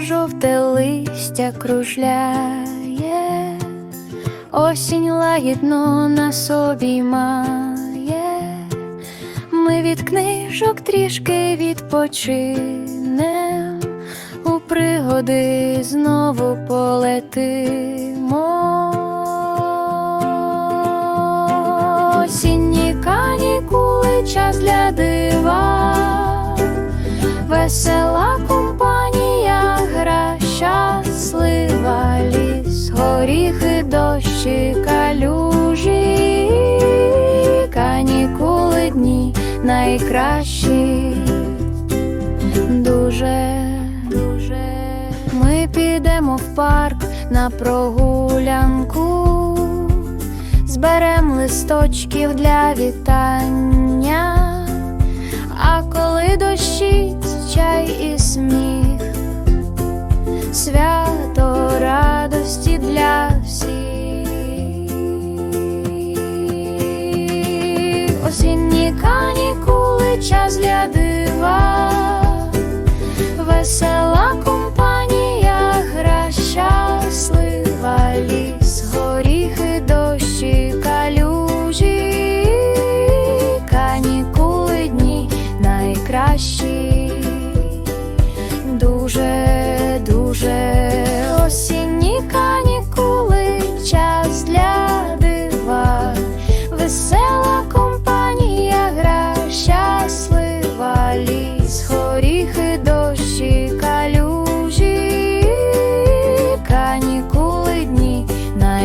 жовте листя кружляє, осінь лагідно на собі має, ми від книжок трішки відпочинем, у пригоди знову полетимо. Осінні канікули, час для дива, дощі, калюжі, канікули дні найкращі. Дуже, дуже ми підемо в парк на прогулянку, зберем листочків для вітання, а коли дощить чай і сміх, свято yourself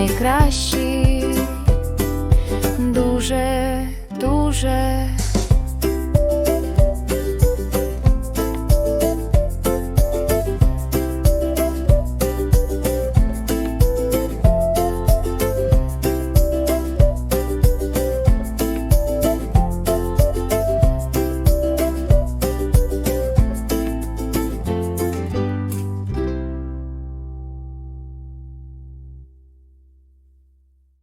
найкращі, дуже, дуже